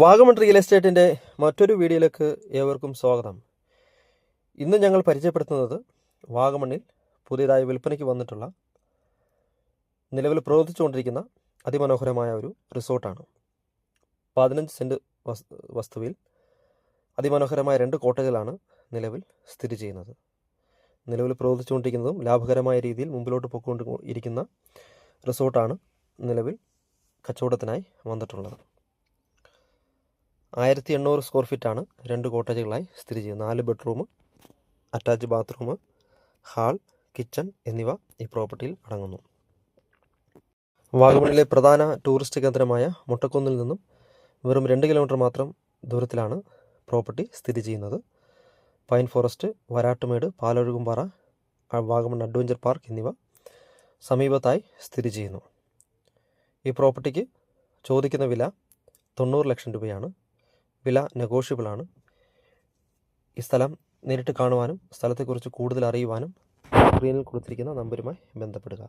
Vagamon real എസ്റ്റേറ്റിന്റെ മറ്റൊരു വീഡിയോയിലേക്ക് ഏവർക്കും സ്വാഗതം. ഇന്ന് ഞങ്ങൾ പരിചയപ്പെടുത്തുന്നത് വാഗമണ്ണിൽ പുതിയതായി വിൽപ്പനയ്ക്ക് വന്നിട്ടുള്ള നിലവിൽ പ്രവർത്തിച്ചുകൊണ്ടിരിക്കുന്ന അതിമനോഹരമായ ഒരു റിസോർട്ടാണ്. പതിനഞ്ച് സെന്റ് വസ്തുവിൽ അതിമനോഹരമായ രണ്ട് കോട്ടകളാണ് നിലവിൽ സ്ഥിതി ചെയ്യുന്നത്. നിലവിൽ പ്രവർത്തിച്ചുകൊണ്ടിരിക്കുന്നതും ലാഭകരമായ രീതിയിൽ മുമ്പിലോട്ട് പൊയ്ക്കൊണ്ട് ഇരിക്കുന്ന റിസോർട്ടാണ് നിലവിൽ കച്ചവടത്തിനായി വന്നിട്ടുള്ളത്. ആയിരത്തി എണ്ണൂറ് സ്ക്വയർ ഫീറ്റാണ് രണ്ട് കോട്ടേജുകളായി സ്ഥിതി ചെയ്യുന്നത്. നാല് bedroom attach bathroom hall kitchen എന്നിവ ഈ പ്രോപ്പർട്ടിയിൽ അടങ്ങുന്നു. വാഗമണിലെ പ്രധാന ടൂറിസ്റ്റ് കേന്ദ്രമായ മുട്ടക്കുന്നിൽ നിന്നും വെറും രണ്ട് കിലോമീറ്റർ മാത്രം ദൂരത്തിലാണ് പ്രോപ്പർട്ടി സ്ഥിതി ചെയ്യുന്നത്. Pine forest Varattumedu Palozhukumpara Vagamon adventure park എന്നിവ സമീപത്തായി സ്ഥിതി ചെയ്യുന്നു. ഈ പ്രോപ്പർട്ടിക്ക് ചോദിക്കുന്ന വില തൊണ്ണൂറ് ലക്ഷം രൂപയാണ്. വില നെഗോഷ്യബിളാണ്. ഈ സ്ഥലം നേരിട്ട് കാണുവാനും സ്ഥലത്തെക്കുറിച്ച് കൂടുതൽ അറിയുവാനും സ്ക്രീനിൽ കൊടുത്തിരിക്കുന്ന നമ്പരുമായി ബന്ധപ്പെടുക.